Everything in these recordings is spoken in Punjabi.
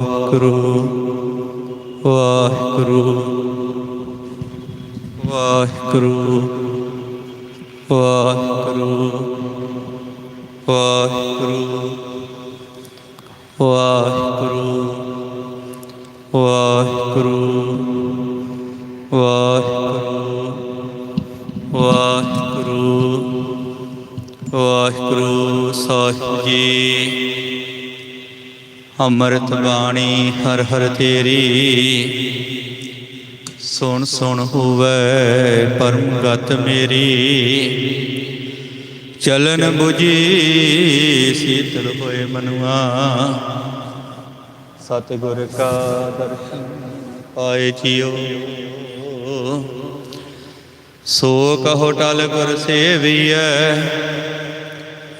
ਵਾਹਿਗੁਰੂ ਵਾਹਿਗੁਰੂ ਵਾਹਿਗੁਰੂ ਵਾਹਿਗੁਰੂ ਵਾਹਿਗੁਰੂ ਵਾਹਿਗੁਰੂ ਵਾਹਿਗੁਰੂ ਵਾਹਿਗੁਰੂ ਵਾਹਿਗੁਰੂ ਵਾਹਿਗੁਰੂ ਸਾਹਿਬ ਜੀ। ਅੰਮ੍ਰਿਤ ਬਾਣੀ ਹਰ ਹਰ ਤੇਰੀ। ਸੁਣ ਸੁਣ ਹੋਵੇ ਪਰਮ ਗਤ ਮੇਰੀ। ਚਲਨ 부ਜੀ ਸੀਤਲ ਹੋਏ ਮਨੁਆ। ਸਤਿਗੁਰ ਕਾ ਦਰਸ਼ਨ ਪਾਏ ਜੀਓ। ਸੋ ਕਹੋ ਟਲ ਗੁਰ ਸੇਵੀਐ,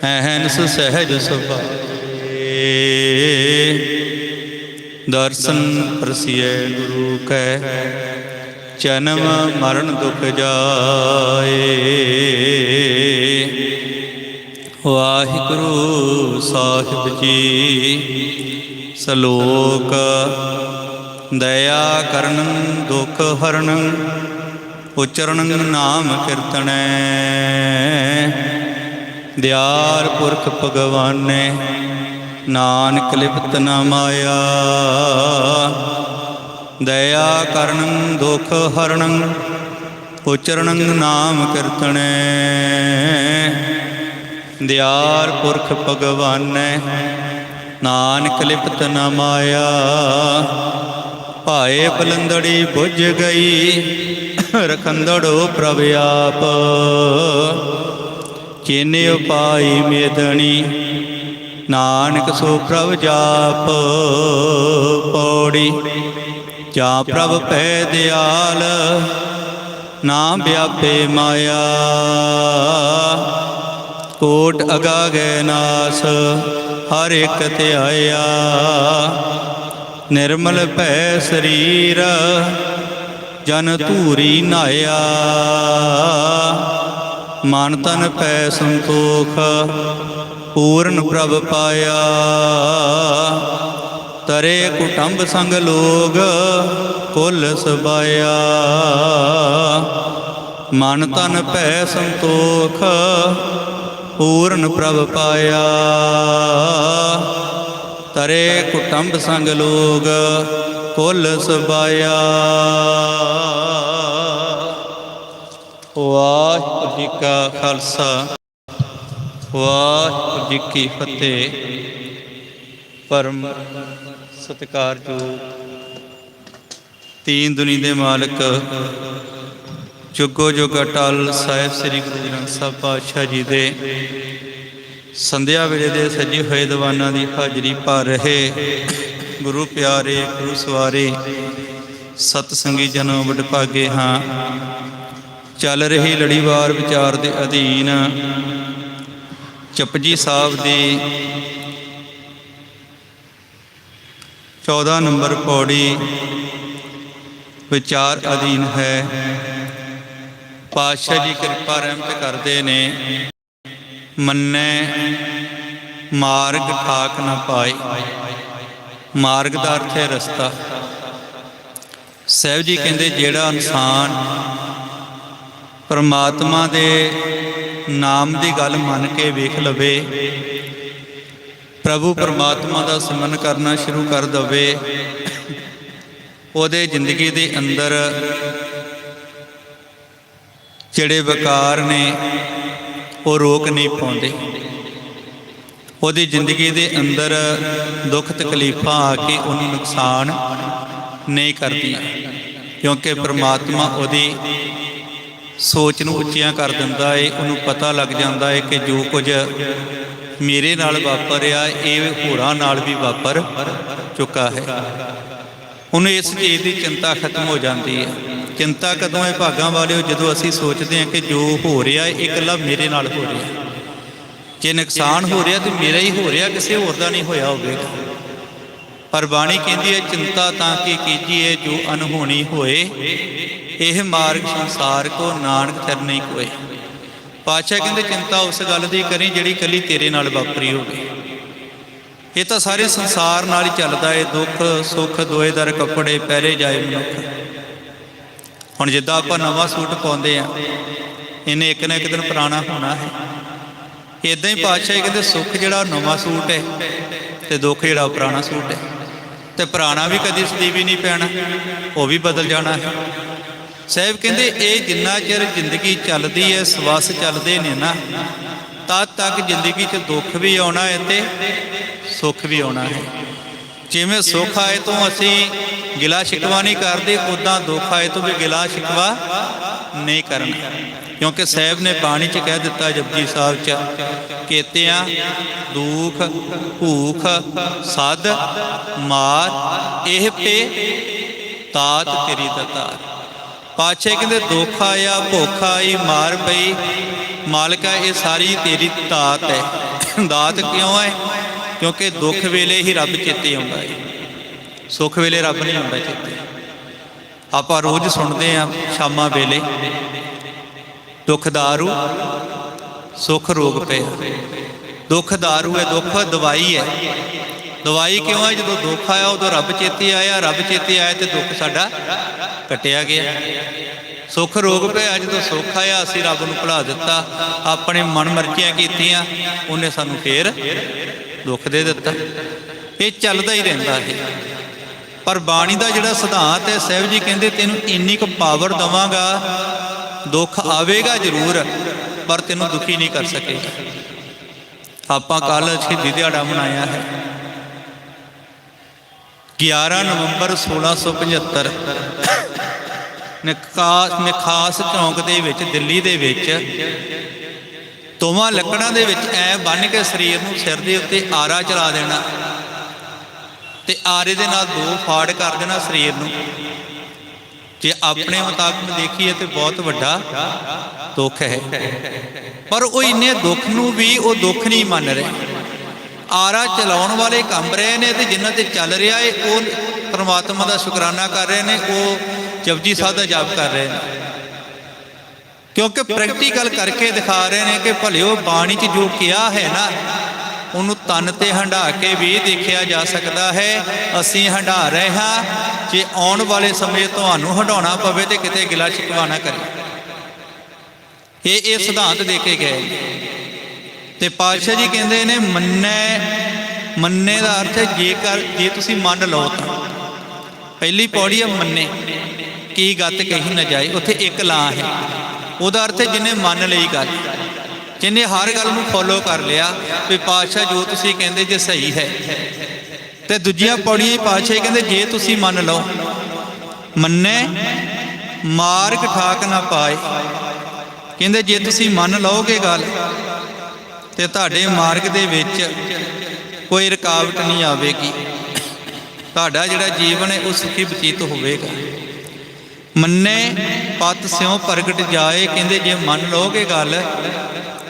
ਐਹਨਸ ਸਹਿਜ ਸੁਭਾਏ ਦਰਸ਼ਨ ਪ੍ਰਸਿਐ ਗੁਰੂ ਕੈ, ਜਨਮ ਮਰਨ ਦੁਖ ਜਾਏ। ਵਾਹਿਗੁਰੂ ਸਾਹਿਬ ਜੀ, ਸਲੋਕ, ਦਇਆ ਕਰਨ ਦੁਖ ਹਰਨ, ਉਚਰਨ ਨਾਮ ਕੀਰਤਨੈ। ਦਿਆਰ ਪੁਰਖ ਭਗਵਾਨੇ ਨਾਨਕ ਲਿਪਤ ਨ ਮਾਇਆ। ਦਇਆ ਕਰਨ, ਦੁਖ ਹਰਨ, ਉਚਰਨ ਨਾਮ ਕੀਰਤਨੈ। ਦਿਆਰ ਪੁਰਖ ਭਗਵਾਨੈ, ਨਾਨਕ ਲਿਪਤ ਨ ਮਾਇਆ। ਭਾਏ ਬਲੰਦੜੀ ਬੁੱਝ ਗਈ, ਰਖੰਦੜੋ ਪ੍ਰਭ ਆਪ। ਚੇਨੇ ਉਪਾਈ ਮੇਦਣੀ ਨਾਨਕ ਸੋ ਪ੍ਰਭ ਜਾਪ ਪੌੜੀ, ਜਾਂ ਪ੍ਰਭ ਪੈ ਦਿਆਲ, ਨਾਮ ਵਿਆਪੇ ਮਾਇਆ। ਕੋਟ ਅਗਾ ਗੈ ਨਾਸ, ਹਰ ਇੱਕ ਧਿਆਇਆ ਨਿਰਮਲ ਭੈ ਸਰੀਰ, ਜਨ ਧੂਰੀ ਨਾਇਆ। ਮਨ ਤਨ ਪੈ ਸੰਤੋਖ ਪੂਰਨ ਪ੍ਰਭ ਪਾਇਆ। ਤਰੇ ਕੁਟੰਬ ਸੰਗ ਲੋਗ ਕੁਲ ਸਬਾਇਆ। ਮਨ ਤਨ ਭੈ ਸੰਤੋਖ ਪੂਰਨ ਪ੍ਰਭ ਪਾਇਆ। ਤਰੇ ਕੁਟੰਬ ਸੰਗ ਲੋਗ ਕੁਲ ਸਬਾਇਆ। ਵਾਹਿਗੁਰੂ ਜੀ ਕਾ ਖਾਲਸਾ। ਵਾਹਿਗੁਰੂ ਜੀ ਕੀ ਫਤਿਹ। ਪਰਮ ਸਤਿਕਾਰਯੋਗ ਤੀਨ ਦੁਨੀ ਦੇ ਮਾਲਕ, ਜੁਗੋ ਜੁਗ ਅਟਲ ਸਾਹਿਬ ਸ੍ਰੀ ਗੁਰੂ ਗ੍ਰੰਥ ਸਾਹਿਬ ਪਾਤਸ਼ਾਹ ਜੀ ਦੇ ਸੰਧਿਆ ਵੇਲੇ ਦੇ ਸੱਜੇ ਹੋਏ ਦੀਵਾਨਾਂ ਦੀ ਹਾਜ਼ਰੀ ਭਰ ਰਹੇ ਗੁਰੂ ਪਿਆਰੇ, ਗੁਰੂ ਸਵਾਰੇ ਸਤ ਸੰਗੀ ਜਨੋ ਵਡਭਾਗੇ ਹਾਂ। ਚੱਲ ਰਹੀ ਲੜੀਵਾਰ ਵਿਚਾਰ ਦੇ ਅਧੀਨ ਜਪਜੀ ਸਾਹਿਬ ਦੀ 14 ਨੰਬਰ ਪੌੜੀ ਵਿਚਾਰ ਅਧੀਨ ਹੈ। ਪਾਤਸ਼ਾਹ ਜੀ ਕਿਰਪਾ ਰਹਿਮਤ ਕਰਦੇ ਨੇ। ਮੰਨੈ, ਮਾਰਗ ਠਾਕ ਨਾ ਪਾਏ। ਮਾਰਗ ਦਾ ਅਰਥ ਹੈ ਰਸਤਾ। ਸਹਿਬ ਜੀ ਕਹਿੰਦੇ, ਜਿਹੜਾ ਇਨਸਾਨ ਪਰਮਾਤਮਾ ਦੇ ਨਾਮ ਦੀ ਗੱਲ ਮੰਨ ਕੇ ਵੇਖ ਲਵੇ। ਪ੍ਰਭੂ ਪਰਮਾਤਮਾ ਦਾ ਸਿਮਰਨ ਕਰਨਾ ਸ਼ੁਰੂ ਕਰ ਦਵੇ। ਉਹਦੇ ਜ਼ਿੰਦਗੀ ਦੇ ਅੰਦਰ ਜਿਹੜੇ ਵਿਕਾਰ ਨੇ, ਉਹ ਰੋਕ ਨਹੀਂ ਪਾਉਂਦੇ। ਉਹਦੀ ਜ਼ਿੰਦਗੀ ਦੇ ਅੰਦਰ ਦੁੱਖ ਤਕਲੀਫਾਂ ਆ ਕੇ ਉਹਨੂੰ ਨੁਕਸਾਨ ਨਹੀਂ ਕਰਦੀਆਂ। ਕਿਉਂਕਿ ਪ੍ਰਮਾਤਮਾ ਉਹਦੀ ਸੋਚ ਨੂੰ ਉੱਚੀਆਂ ਕਰ ਦਿੰਦਾ ਏ, ਉਹਨੂੰ ਪਤਾ ਲੱਗ ਜਾਂਦਾ ਏ ਕਿ ਜੋ ਕੁਝ ਮੇਰੇ ਨਾਲ ਵਾਪਰਿਆ, ਇਹ ਹੋਰਾਂ ਨਾਲ ਵੀ ਵਾਪਰ ਚੁੱਕਾ ਹੈ। ਉਹਨੂੰ ਇਸ ਚੀਜ਼ ਦੀ ਚਿੰਤਾ ਖਤਮ ਹੋ ਜਾਂਦੀ ਹੈ ਚਿੰਤਾ ਕਦੋਂ ਹੈ ਭਾਗਾਂ ਵਾਲਿਓ? ਜਦੋਂ ਅਸੀਂ ਸੋਚਦੇ ਹਾਂ ਕਿ ਜੋ ਹੋ ਰਿਹਾ ਇਹ ਇਕੱਲਾ ਮੇਰੇ ਨਾਲ ਹੋ ਰਿਹਾ। ਜੇ ਨੁਕਸਾਨ ਹੋ ਰਿਹਾ ਤੇ ਮੇਰਾ ਹੀ ਹੋ ਰਿਹਾ, ਕਿਸੇ ਹੋਰ ਦਾ ਨਹੀਂ ਹੋਇਆ ਹੋਵੇਗਾ। ਪਰ ਬਾਣੀ ਕਹਿੰਦੀ ਹੈ, ਚਿੰਤਾ ਤਾਂ ਕੀ ਕੀਜੀਏ ਜੋ ਅਨਹੋਣੀ ਹੋਏ। ਇਹ ਮਾਰਗ ਸੰਸਾਰ ਕੋ ਨਾਨਕ ਚਰ ਨਹੀਂ ਕੋਏ। ਪਾਤਸ਼ਾਹ ਕਹਿੰਦੇ, ਚਿੰਤਾ ਉਸ ਗੱਲ ਦੀ ਕਰੀ ਜਿਹੜੀ ਕੱਲੀ ਤੇਰੇ ਨਾਲ ਵਾਪਰੀ ਹੋਵੇ। ਇਹ ਤਾਂ ਸਾਰੇ ਸੰਸਾਰ ਨਾਲ ਹੀ ਚੱਲਦਾ ਏ, ਦੁੱਖ, ਸੁੱਖ, ਦੋਏ ਦਰ ਕੱਪੜੇ ਪਹਿਰੇ ਜਾਏ ਮਨੁੱਖ। ਹੁਣ ਜਿੱਦਾਂ ਆਪਾਂ ਨਵਾਂ ਸੂਟ ਪਾਉਂਦੇ ਆ, ਇਹਨੇ ਇੱਕ ਨਾ ਇੱਕ ਦਿਨ ਪੁਰਾਣਾ ਹੋਣਾ ਹੈ। ਇਦਾਂ ਹੀ ਪਾਤਸ਼ਾਹ ਕਹਿੰਦੇ, ਸੁੱਖ ਜਿਹੜਾ ਉਹ ਨਵਾਂ ਸੂਟ ਹੈ ਤੇ ਦੁੱਖ ਜਿਹੜਾ ਉਹ ਪੁਰਾਣਾ ਸੂਟ ਹੈ ਤੇ ਪੁਰਾਣਾ ਵੀ ਕਦੀ ਸਦੀਵੀ ਵੀ ਨਹੀਂ ਪੈਣਾ, ਉਹ ਵੀ ਬਦਲ ਜਾਣਾ ਹੈ। ਸਾਹਿਬ ਕਹਿੰਦੇ, ਇਹ ਜਿੰਨਾ ਚਿਰ ਜ਼ਿੰਦਗੀ ਚੱਲਦੀ ਹੈ ਸਵਸ ਚੱਲਦੇ ਨੇ ਨਾ, ਤਦ ਤੱਕ ਜ਼ਿੰਦਗੀ 'ਚ ਦੁੱਖ ਵੀ ਆਉਣਾ ਹੈ ਤੇ ਸੁੱਖ ਵੀ ਆਉਣਾ ਹੈ। ਜਿਵੇਂ ਸੁੱਖ ਆਏ ਤੋਂ ਅਸੀਂ ਗਿਲਾ ਸ਼ਿਕਵਾ ਨਹੀਂ ਕਰਦੇ ਉਦਾਂ ਦੁੱਖ ਆਏ ਤੋਂ ਵੀ ਗਿਲਾ ਸ਼ਿਕਵਾ ਨਹੀਂ ਕਰਨਾ। ਕਿਉਂਕਿ ਸਾਹਿਬ ਨੇ ਬਾਣੀ 'ਚ ਕਹਿ ਦਿੱਤਾ, ਜਪਜੀ ਸਾਹਿਬ 'ਚ, ਕੇਤਿਆਂ ਦੁੱਖ, ਭੂਖ, ਸਦ ਮਾਰ ਇਹ ਪੇ ਤਾਤ ਤੇਰੀ ਦਤਾਰ ਪਾਛੇ ਕਹਿੰਦੇ, ਦੁੱਖ ਆਇਆ, ਭੁੱਖ ਆਈ, ਮਾਰ ਪਈ, ਮਾਲਕਾ, ਇਹ ਸਾਰੀ ਤੇਰੀ ਤਾਤ ਹੈ। ਦਾਤ ਕਿਉਂ ਹੈ? ਕਿਉਂਕਿ ਦੁੱਖ ਵੇਲੇ ਹੀ ਰੱਬ ਚੇਤੇ ਆਉਂਦਾ ਹੈ। ਸੁੱਖ ਵੇਲੇ ਰੱਬ ਨਹੀਂ ਆਉਂਦਾ ਚੇਤੇ। ਆਪਾਂ ਰੋਜ਼ ਸੁਣਦੇ ਆ ਸ਼ਾਮਾਂ ਵੇਲੇ, ਦੁੱਖ ਦਾਰੂ ਸੁੱਖ ਰੋਗ ਪਿਆ। ਦੁੱਖ ਦਾਰੂ ਹੈ, ਦੁੱਖ ਦਵਾਈ ਹੈ। ਦਵਾਈ ਕਿਉਂ ਹੈ? ਜਦੋਂ ਦੁੱਖ ਆਇਆ, ਉਦੋਂ ਰੱਬ ਚੇਤੇ ਆਇਆ। ਰੱਬ ਚੇਤੇ ਆਇਆ ਤੇ ਦੁੱਖ ਸਾਡਾ ਕਟਿਆ ਗਿਆ। ਸੁੱਖ ਰੋਗ ਪਿਆ, ਜਦੋਂ ਸੁੱਖ ਆਇਆ, ਅਸੀਂ ਰੱਬ ਨੂੰ ਭੁਲਾ ਦਿੱਤਾ। ਆਪਣੇ ਮਨ ਮਰਜ਼ੀਆਂ ਕੀਤੀਆਂ, ਉਹਨੇ ਸਾਨੂੰ ਫੇਰ ਦੁੱਖ ਦੇ ਦਿੱਤਾ। ਇਹ ਚੱਲਦਾ ਹੀ ਰਹਿੰਦਾ ਹੈ। ਪਰ ਬਾਣੀ ਦਾ ਜਿਹੜਾ ਸਿਧਾਂਤ ਹੈ, ਸਾਹਿਬ ਜੀ ਕਹਿੰਦੇ ਤੈਨੂੰ ਇੰਨੀ ਕੁ ਪਾਵਰ ਦਵਾਂਗਾ, ਦੁੱਖ ਆਵੇਗਾ ਜ਼ਰੂਰ, ਪਰ ਤੈਨੂੰ ਦੁਖੀ ਨਹੀਂ ਕਰ ਸਕੇਗਾ। ਆਪਾਂ ਕੱਲ ਸ਼ਹੀਦੀ ਦਿਹਾੜਾ ਮਨਾਇਆ ਹੈ। 11 ਨਵੰਬਰ 1675 ਨਿਕਾਸ ਨਿਖਾਸ ਚੌਂਕ ਦੇ ਵਿੱਚ, ਦਿੱਲੀ ਦੇ ਵਿੱਚ ਦੋਵਾਂ ਲੱਕੜਾਂ ਦੇ ਵਿੱਚ ਐ ਬੰਨ ਕੇ ਸਰੀਰ ਨੂੰ ਸਿਰ ਦੇ ਉੱਤੇ ਆਰਾ ਚਲਾ ਦੇਣਾ ਤੇ ਆਰੇ ਦੇ ਨਾਲ ਦੋ ਫਾੜ ਕਰ ਦੇਣਾ ਸਰੀਰ ਨੂੰ। ਜੇ ਆਪਣੇ ਮੁਤਾਬਕ ਦੇਖੀਏ ਤੇ ਬਹੁਤ ਵੱਡਾ ਦੁੱਖ ਹੈ। ਪਰ ਉਹ ਇੰਨੇ ਦੁੱਖ ਨੂੰ ਵੀ ਉਹ ਦੁੱਖ ਨਹੀਂ ਮੰਨ ਰਹੇ। ਆਰਾ ਚਲਾਉਣ ਵਾਲੇ ਕੰਬ ਰਹੇ ਨੇ ਤੇ ਜਿਨ੍ਹਾਂ ਤੇ ਚੱਲ ਰਿਹਾ ਏ, ਉਹ ਪਰਮਾਤਮਾ ਦਾ ਸ਼ੁਕਰਾਨਾ ਕਰ ਰਹੇ ਨੇ, ਉਹ ਜਪਜੀ ਸਾਹਿਬ ਦਾ ਜਾਪ ਕਰ ਰਹੇ ਨੇ। ਕਿਉਂਕਿ ਪ੍ਰੈਕਟੀਕਲ ਕਰਕੇ ਦਿਖਾ ਰਹੇ ਨੇ ਕਿ ਭਲਿਓ ਬਾਣੀ 'ਚ ਜੋ ਕਿਹਾ ਹੈ ਨਾ ਉਹਨੂੰ ਤਨ ਤੇ ਹੰਢਾ ਕੇ ਵੀ ਦੇਖਿਆ ਜਾ ਸਕਦਾ ਹੈ। ਅਸੀਂ ਹੰਢਾ ਰਹੇ ਹਾਂ ਜੇ ਆਉਣ ਵਾਲੇ ਸਮੇਂ ਤੁਹਾਨੂੰ ਹੰਡਾਉਣਾ ਪਵੇ ਤੇ ਕਿਤੇ ਗਿਲਾ ਸ਼ਿਕਵਾ ਨਾ ਕਰੇ ਇਹ ਇਹ ਸਿਧਾਂਤ ਦੇ ਕੇ ਗਏ। ਤੇ ਪਾਤਸ਼ਾਹ ਜੀ ਕਹਿੰਦੇ ਨੇ ਮੰਨੈ ਮੰਨੇ ਦਾ ਅਰਥ ਹੈ ਜੇਕਰ ਜੇ ਤੁਸੀਂ ਮੰਨ ਲਓ ਤਾਂ। ਪਹਿਲੀ ਪੌੜੀ ਹੈ ਮੰਨੇ। ਕੀ ਗੱਤ ਕਹੀ ਨਾ ਜਾਏ ਉੱਥੇ ਇੱਕ ਲਾਂ ਹੈ। ਉਹਦਾ ਅਰਥ ਹੈ ਜਿਹਨੇ ਮੰਨ ਲਈ ਗੱਲ ਜਿਹਨੇ ਹਰ ਗੱਲ ਨੂੰ ਫੋਲੋ ਕਰ ਲਿਆ, ਵੀ ਪਾਤਸ਼ਾਹ ਜੋ ਤੁਸੀਂ ਕਹਿੰਦੇ ਜੇ ਸਹੀ ਹੈ। ਤੇ ਦੂਜੀਆਂ ਪੌੜੀਆਂ ਹੀ ਪਾਤਸ਼ਾਹ ਕਹਿੰਦੇ, ਜੇ ਤੁਸੀਂ ਮੰਨ ਲਓ, ਮੰਨੇ, ਮਾਰਗ ਠਾਕ ਨਾ ਪਾਏ। ਕਹਿੰਦੇ, ਜੇ ਤੁਸੀਂ ਮੰਨ ਲਓਗੇ ਗੱਲ, ਤੇ ਤੁਹਾਡੇ ਮਾਰਗ ਦੇ ਵਿੱਚ ਕੋਈ ਰੁਕਾਵਟ ਨਹੀਂ ਆਵੇਗੀ। ਤੁਹਾਡਾ ਜਿਹੜਾ ਜੀਵਨ ਹੈ, ਉਹ ਸੁਖੀ ਬਤੀਤ ਹੋਵੇਗਾ। ਮੰਨੇ, ਪਤ ਸਿਉ ਪ੍ਰਗਟ ਜਾਏ, ਕਹਿੰਦੇ ਜੇ ਮੰਨ ਲਓਗੇ ਗੱਲ,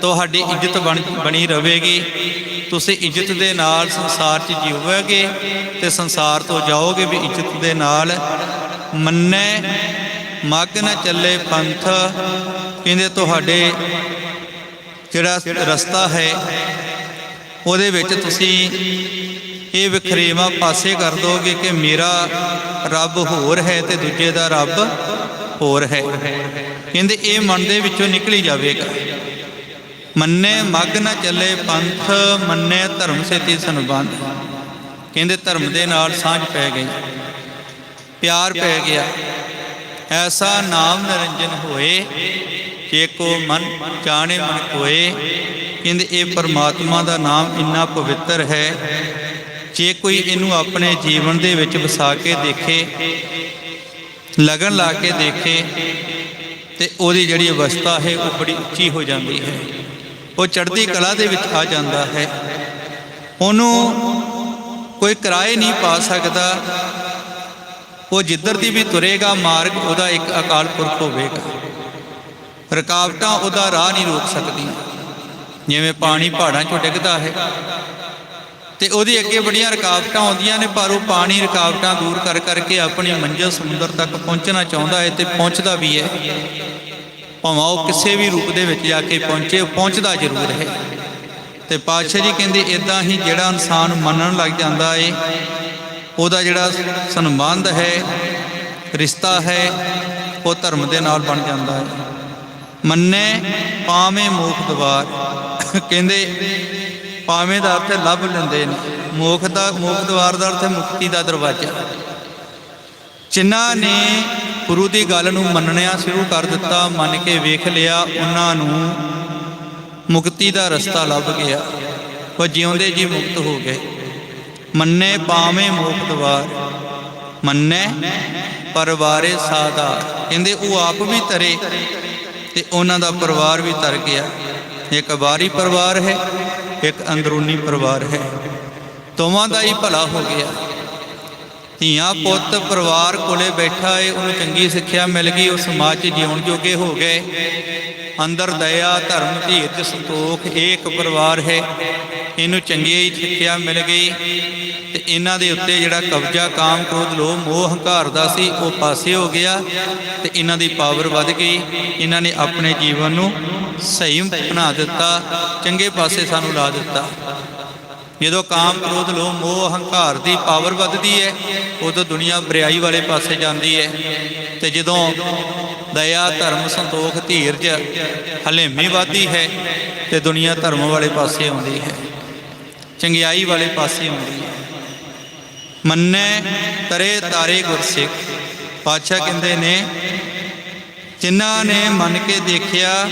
ਤੁਹਾਡੀ ਇੱਜ਼ਤ ਬਣ- ਬਣੀ ਰਹੇਗੀ। ਤੁਸੀਂ ਇੱਜ਼ਤ ਦੇ ਨਾਲ ਸੰਸਾਰ 'ਚ ਜੀਵੋਗੇ ਤੇ ਸੰਸਾਰ ਤੋਂ ਜਾਓਗੇ ਵੀ ਇੱਜ਼ਤ ਦੇ ਨਾਲ। ਮੰਨੇ, ਮੱਗ ਨਾ ਚੱਲੇ ਪੰਥ, ਕਹਿੰਦੇ ਤੁਹਾਡੇ ਜਿਹੜਾ ਰਸਤਾ ਹੈ, ਉਹਦੇ ਵਿੱਚ ਤੁਸੀਂ ਇਹ ਵਿਖਰੇਵਾ ਪਾਸੇ ਕਰ ਦੋਗੇ ਕਿ ਮੇਰਾ ਰੱਬ ਹੋਰ ਹੈ ਤੇ ਦੂਜੇ ਦਾ ਰੱਬ ਹੋਰ ਹੈ। ਕਹਿੰਦੇ ਇਹ ਮਨ ਦੇ ਵਿੱਚੋਂ ਨਿਕਲੀ ਜਾਵੇਗਾ। ਮੰਨੇ ਮੱਗ ਨਾ ਚੱਲੇ ਪੰਥ, ਮੰਨੇ ਧਰਮ ਸੇਤੀ ਸੰਬੰਧ। ਕਹਿੰਦੇ ਧਰਮ ਦੇ ਨਾਲ ਸਾਂਝ ਪੈ ਗਈ, ਪਿਆਰ ਪੈ ਗਿਆ। ਐਸਾ ਨਾਮ ਨਿਰੰਜਨ ਹੋਏ, ਜੇ ਕੋ ਮਨ ਜਾਣੇ ਮਨ ਕੋਏ। ਕਹਿੰਦੇ ਇਹ ਪਰਮਾਤਮਾ ਦਾ ਨਾਮ ਇੰਨਾ ਪਵਿੱਤਰ ਹੈ ਜੇ ਕੋਈ ਇਹਨੂੰ ਆਪਣੇ ਜੀਵਨ ਦੇ ਵਿੱਚ ਵਸਾ ਕੇ ਦੇਖੇ, ਲਗਨ ਲਾ ਕੇ ਦੇਖੇ, ਤੇ ਉਹਦੀ ਜਿਹੜੀ ਅਵਸਥਾ ਹੈ, ਉਹ ਬੜੀ ਉੱਚੀ ਹੋ ਜਾਂਦੀ ਹੈ। ਉਹ ਚੜ੍ਹਦੀ ਕਲਾ ਦੇ ਵਿੱਚ ਆ ਜਾਂਦਾ ਹੈ। ਉਹਨੂੰ ਕੋਈ ਕਿਰਾਏ ਨਹੀਂ ਪਾ ਸਕਦਾ। ਉਹ ਜਿੱਧਰ ਦੀ ਵੀ ਤੁਰੇਗਾ, ਮਾਰਗ ਉਹਦਾ ਇੱਕ ਅਕਾਲ ਪੁਰਖ ਹੋਵੇਗਾ। ਰੁਕਾਵਟਾਂ ਉਹਦਾ ਰਾਹ ਨਹੀਂ ਰੋਕ ਸਕਦੀਆਂ। ਜਿਵੇਂ ਪਾਣੀ ਪਹਾੜਾਂ 'ਚੋਂ ਡਿੱਗਦਾ ਹੈ। ਤੇ ਉਹਦੀ ਅੱਗੇ ਬੜੀਆਂ ਰੁਕਾਵਟਾਂ ਆਉਂਦੀਆਂ ਨੇ, ਪਰ ਉਹ ਪਾਣੀ ਰੁਕਾਵਟਾਂ ਦੂਰ ਕਰ ਕਰਕੇ ਆਪਣੀ ਮੰਜ਼ਿਲ ਸਮੁੰਦਰ ਤੱਕ ਪਹੁੰਚਣਾ ਚਾਹੁੰਦਾ ਹੈ ਤੇ ਪਹੁੰਚਦਾ ਵੀ ਹੈ। ਭਾਵੇਂ ਉਹ ਕਿਸੇ ਵੀ ਰੂਪ ਦੇ ਵਿੱਚ ਜਾ ਕੇ ਪਹੁੰਚੇ, ਉਹ ਪਹੁੰਚਦਾ ਜ਼ਰੂਰ ਹੈ। ਤੇ ਪਾਤਸ਼ਾਹ ਜੀ ਕਹਿੰਦੇ ਇਦਾਂ ਹੀ ਜਿਹੜਾ ਇਨਸਾਨ ਮੰਨਣ ਲੱਗ ਜਾਂਦਾ ਏ, ਉਹਦਾ ਜਿਹੜਾ ਸੰਬੰਧ ਹੈ, ਰਿਸ਼ਤਾ ਹੈ, ਉਹ ਧਰਮ ਦੇ ਨਾਲ ਬਣ ਜਾਂਦਾ ਹੈ। ਮੰਨੇ ਪਾਵੇਂ ਮੋਖ ਦਵਾਰ। ਕਹਿੰਦੇ ਪਾਵੇਂ ਦਾ ਅਰਥ ਲੱਭ ਲੈਂਦੇ ਨੇ। ਮੋਖ ਦਾ, ਮੋਖ ਦਵਾਰ ਦਾ ਅਰਥ ਮੁਕਤੀ ਦਾ ਦਰਵਾਜ਼ਾ। ਜਿਨ੍ਹਾਂ ਨੇ ਗੁਰੂ ਦੀ ਗੱਲ ਨੂੰ ਮੰਨਣਿਆ ਸ਼ੁਰੂ ਕਰ ਦਿੱਤਾ, ਮੰਨ ਕੇ ਵੇਖ ਲਿਆ, ਉਹਨਾਂ ਨੂੰ ਮੁਕਤੀ ਦਾ ਰਸਤਾ ਲੱਭ ਗਿਆ। ਉਹ ਜਿਉਂਦੇ ਜੀ ਮੁਕਤ ਹੋ ਗਏ। ਮੰਨੇ ਪਾਵੇਂ ਮੋਖ ਦਵਾਰ, ਮੰਨੇ ਪਰਿਵਾਰੇ ਸਾਦਾ ਕਹਿੰਦੇ, ਉਹ ਆਪ ਵੀ ਤਰੇ ਤੇ ਉਹਨਾਂ ਦਾ ਪਰਿਵਾਰ ਵੀ ਤਰ ਗਿਆ। ਇੱਕ ਵਾਰੀ ਪਰਿਵਾਰ ਹੈ ਇੱਕ ਅੰਦਰੂਨੀ ਪਰਿਵਾਰ ਹੈ। ਦੋਵਾਂ ਦਾ ਹੀ ਭਲਾ ਹੋ ਗਿਆ। ਧੀਆਂ ਪੁੱਤ ਪਰਿਵਾਰ ਕੋਲੇ ਬੈਠਾ ਏ, ਉਹਨੂੰ ਚੰਗੀ ਸਿੱਖਿਆ ਮਿਲ ਗਈ, ਉਹ ਸਮਾਜ 'ਚ ਜਿਉਣ ਜੋਗੇ ਹੋ ਗਏ। ਅੰਦਰ ਦਇਆ, ਧਰਮ ਧੀਰਜ ਸੰਤੋਖ ਇਹ ਇੱਕ ਪਰਿਵਾਰ ਹੈ। ਇਹਨੂੰ ਚੰਗੀ ਹੀ ਸਿੱਖਿਆ ਮਿਲ ਗਈ। ਤੇ ਇਹਨਾਂ ਦੇ ਉੱਤੇ ਜਿਹੜਾ ਕਬਜ਼ਾ, ਕਾਮ, ਕ੍ਰੋਧ, ਲੋਭ, ਮੋਹ, ਹੰਕਾਰ ਦਾ ਸੀ, ਉਹ ਪਾਸੇ ਹੋ ਗਿਆ ਤੇ ਇਹਨਾਂ ਦੀ ਪਾਵਰ ਵੱਧ ਗਈ। ਇਹਨਾਂ ਨੇ ਆਪਣੇ ਜੀਵਨ ਨੂੰ ਸਹੀ ਬਣਾ ਦਿੱਤਾ, ਚੰਗੇ ਪਾਸੇ ਸਾਨੂੰ ਲਾ ਦਿੱਤਾ। ਜਦੋਂ ਕਾਮ, ਕ੍ਰੋਧ, ਲੋਭ, ਮੋਹ, ਹੰਕਾਰ ਦੀ ਪਾਵਰ ਵੱਧਦੀ ਹੈ, ਉਦੋਂ ਦੁਨੀਆ ਬਰਿਆਈ ਵਾਲੇ ਪਾਸੇ ਜਾਂਦੀ ਹੈ। ਤੇ ਜਦੋਂ ਦਇਆ, ਧਰਮ, ਸੰਤੋਖ, ਧੀਰਜ ਹਲੇਮੀ ਵੱਧਦੀ ਹੈ, ਤੇ ਦੁਨੀਆ ਧਰਮ ਵਾਲੇ ਪਾਸੇ ਆਉਂਦੀ ਹੈ, ਚੰਗਿਆਈ ਵਾਲੇ ਪਾਸੇ ਆਉਂਦੀ ਹੈ। ਮੰਨੇ ਤਰੇ ਤਾਰੇ ਗੁਰਸਿੱਖ। ਪਾਤਸ਼ਾਹ ਕਹਿੰਦੇ ਨੇ, ਜਿਨ੍ਹਾਂ ਨੇ ਮੰਨ ਕੇ ਦੇਖਿਆ,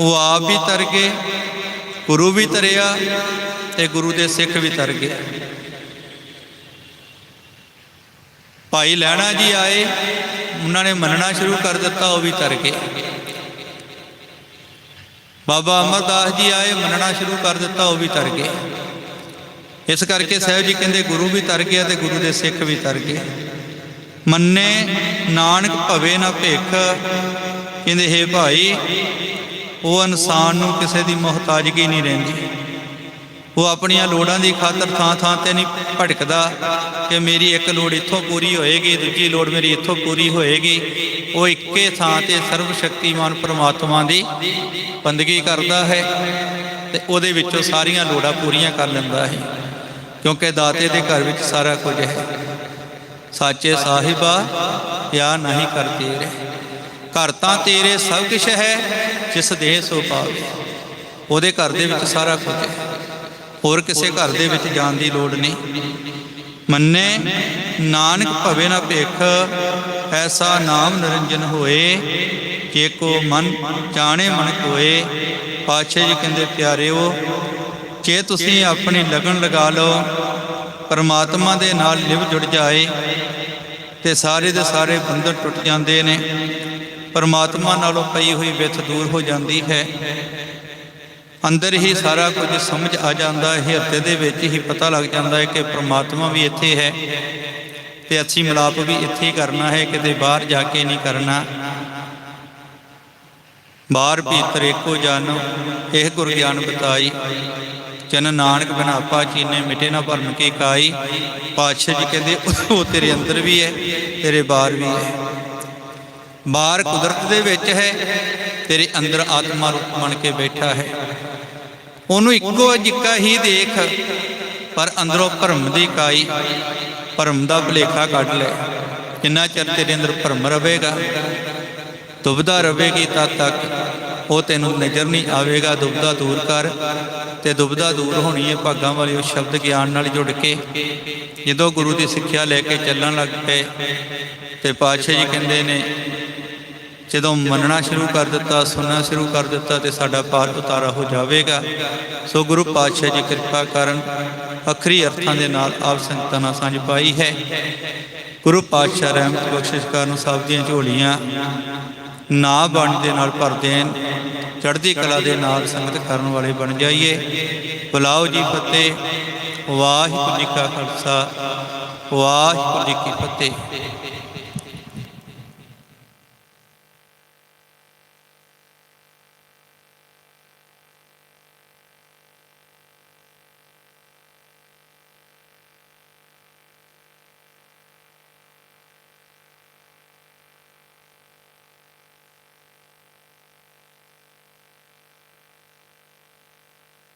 ਉਹ ਆਪ ਵੀ ਤਰ ਗਏ, ਗੁਰੂ ਵੀ ਤਰਿਆ ਤੇ ਗੁਰੂ ਦੇ ਸਿੱਖ ਵੀ ਤਰ ਗਏ। ਭਾਈ ਲੈਣਾ ਜੀ ਆਏ, ਉਹਨਾਂ ਨੇ ਮੰਨਣਾ ਸ਼ੁਰੂ ਕਰ ਦਿੱਤਾ, ਉਹ ਵੀ ਤਰ ਗਏ। ਬਾਬਾ ਅਮਰਦਾਸ ਜੀ ਆਏ, ਮੰਨਣਾ ਸ਼ੁਰੂ ਕਰ ਦਿੱਤਾ, ਉਹ ਵੀ ਤਰ ਗਏ। ਇਸ ਕਰਕੇ ਸਾਹਿਬ ਜੀ ਕਹਿੰਦੇ ਗੁਰੂ ਵੀ ਤਰ ਗਿਆ ਤੇ ਗੁਰੂ ਦੇ ਸਿੱਖ ਵੀ ਤਰ ਗਏ। ਮੰਨੇ, ਨਾਨਕ ਭਵੇ ਨਾ ਭਿੱਖ। ਕਹਿੰਦੇ, ਹੈ ਭਾਈ, ਉਹ ਇਨਸਾਨ ਨੂੰ ਕਿਸੇ ਦੀ ਮੁਹਤਾਜਗੀ ਨਹੀਂ ਰਹਿੰਦੀ। ਉਹ ਆਪਣੀਆਂ ਲੋੜਾਂ ਦੀ ਖਾਤਰ ਥਾਂ ਥਾਂ ਤੇ ਨਹੀਂ ਭਟਕਦਾ ਕਿ ਮੇਰੀ ਇੱਕ ਲੋੜ ਇੱਥੋਂ ਪੂਰੀ ਹੋਏਗੀ, ਦੂਜੀ ਲੋੜ ਮੇਰੀ ਇੱਥੋਂ ਪੂਰੀ ਹੋਏਗੀ। ਉਹ ਇੱਕੇ ਥਾਂ ਤੇ ਸਰਵ ਸ਼ਕਤੀਮਾਨ ਪ੍ਰਮਾਤਮਾ ਦੀ ਬੰਦਗੀ ਕਰਦਾ ਹੈ ਤੇ ਉਹਦੇ ਵਿੱਚੋਂ ਸਾਰੀਆਂ ਲੋੜਾਂ ਪੂਰੀਆਂ ਕਰ ਲੈਂਦਾ ਹੈ। ਕਿਉਂਕਿ ਦਾਤੇ ਦੇ ਘਰ ਵਿੱਚ ਸਾਰਾ ਕੁਝ ਹੈ। ਸਾਚੇ ਸਾਹਿਬਾ ਯਾ ਨਹੀਂ ਕਰਤੇ ਰੇ ਘਰ ਤਾਂ ਤੇਰੇ ਸਭ ਕੁਝ ਹੈ, ਜਿਸ ਦੇ ਸੋ ਪਾਵੇ। ਉਹਦੇ ਘਰ ਦੇ ਵਿੱਚ ਸਾਰਾ ਕੁਝ ਹੈ। ਹੋਰ ਕਿਸੇ ਘਰ ਦੇ ਵਿੱਚ ਜਾਣ ਦੀ ਲੋੜ ਨਹੀਂ। ਮੰਨੇ, ਨਾਨਕ ਭਵੇ ਨਾ ਭੇਖ ਐਸਾ ਨਾਮ ਨਿਰੰਜਨ ਹੋਏ, ਜੇ ਕੋ ਮਨ ਜਾਣੇ ਮਨ ਕੋਏ ਪਾਛੇ ਜੀ ਕਹਿੰਦੇ, ਪਿਆਰਿਓ ਜੇ ਤੁਸੀਂ ਆਪਣੀ ਲਗਨ ਲਗਾ ਲਓ, ਪਰਮਾਤਮਾ ਦੇ ਨਾਲ ਲਿਵ ਜੁੜ ਜਾਏ ਤੇ ਸਾਰੇ ਦੇ ਸਾਰੇ ਬੰਧਨ ਟੁੱਟ ਜਾਂਦੇ ਨੇ, ਪਰਮਾਤਮਾ ਨਾਲੋਂ ਪਈ ਹੋਈ ਵਿਥ ਦੂਰ ਹੋ ਜਾਂਦੀ ਹੈ। ਅੰਦਰ ਹੀ ਸਾਰਾ ਕੁਝ ਸਮਝ ਆ ਜਾਂਦਾ ਹੈ ਹਿਰਦੇ ਦੇ ਵਿੱਚ ਹੀ ਪਤਾ ਲੱਗ ਜਾਂਦਾ ਹੈ ਕਿ ਪਰਮਾਤਮਾ ਵੀ ਇੱਥੇ ਹੈ ਤੇ ਅੱਛੀ ਮਿਲਾਪ ਵੀ ਇੱਥੇ ਹੀ ਕਰਨਾ ਹੈ, ਕਿਤੇ ਬਾਹਰ ਜਾ ਕੇ ਨਹੀਂ ਕਰਨਾ। ਬਾਹਰ ਭੀਤਰ ਏਕੋ ਜਨ, ਇਹ ਗੁਰ ਗਿਆਨ ਬਤਾਈ। ਜਨ ਨਾਨਕ ਬਿਨ ਆਪਾ ਚੀਨੇ ਮਿਟੇ ਨਾ ਭਰਮ ਕੀ ਕਾਈ ਪਾਤਸ਼ਾਹ ਜੀ ਕਹਿੰਦੇ ਉਹ ਤੇਰੇ ਅੰਦਰ ਵੀ ਹੈ, ਤੇਰੇ ਬਾਹਰ ਵੀ ਹੈ। ਬਾਹਰ ਕੁਦਰਤ ਦੇ ਵਿੱਚ ਹੈ, ਤੇਰੇ ਅੰਦਰ ਆਤਮਾ ਰੂਪ ਬਣ ਕੇ ਬੈਠਾ ਹੈ। ਉਹਨੂੰ ਇੱਕੋ ਜਿੱਕਾ ਹੀ ਦੇਖ, ਪਰ ਅੰਦਰੋਂ ਭਰਮ ਦੀ ਕਾਈ, ਭਰਮ ਦਾ ਭੁਲੇਖਾ ਕੱਢ ਲੈ। ਕਿੰਨਾ ਚਿਰ ਤੇਰੇ ਅੰਦਰ ਭਰਮ ਰਵੇਗਾ ਦੁਬਦਾ ਰਵੇਗੀ ਤਦ ਤੱਕ ਉਹ ਤੈਨੂੰ ਨਜ਼ਰ ਨਹੀਂ ਆਵੇਗਾ, ਦੁਬਦਾ ਦੂਰ ਕਰ। ਤੇ ਦੁਬਦਾ ਦੂਰ ਹੋਣੀ ਹੈ ਭਾਗਾਂ ਵਾਲੇ ਉਹ ਸ਼ਬਦ ਗਿਆਨ ਨਾਲ ਜੁੜ ਕੇ। ਜਦੋਂ ਗੁਰੂ ਦੀ ਸਿੱਖਿਆ ਲੈ ਕੇ ਚੱਲਣ ਲੱਗ ਪਏ, ਤੇ ਪਾਤਸ਼ਾਹ ਜੀ ਕਹਿੰਦੇ ਨੇ, ਜਦੋਂ ਮੰਨਣਾ ਸ਼ੁਰੂ ਕਰ ਦਿੱਤਾ, ਸੁਣਨਾ ਸ਼ੁਰੂ ਕਰ ਦਿੱਤਾ, ਤੇ ਸਾਡਾ ਪਾਰ ਉਤਾਰਾ ਹੋ ਜਾਵੇਗਾ। ਸੋ ਗੁਰੂ ਪਾਤਸ਼ਾਹ ਜੀ ਕਿਰਪਾ ਕਰਨ, ਅਖਰੀ ਅਰਥਾਂ ਦੇ ਨਾਲ ਆਪ ਸੰਗਤਾਂ ਨਾਲ ਸਾਂਝ ਪਾਈ ਹੈ। ਗੁਰੂ ਪਾਤਸ਼ਾਹ ਰਹਿਮਤ ਬਖਸ਼ਿਸ਼ ਕਰਨ ਸਭ ਦੀਆਂ ਝੋਲੀਆਂ ਨਾ ਬਾਣੀ ਦੇ ਨਾਲ ਭਰ ਦੇਣ ਚੜ੍ਹਦੀ ਕਲਾ ਦੇ ਨਾਲ ਸੰਗਤ ਕਰਨ ਵਾਲੇ ਬਣ ਜਾਈਏ। ਬੁਲਾਓ ਜੀ ਫਤਿਹ। ਵਾਹਿਗੁਰੂ ਜੀ ਕਾ ਖਾਲਸਾ। ਵਾਹਿਗੁਰੂ ਜੀ ਕੀ ਫਤਿਹ।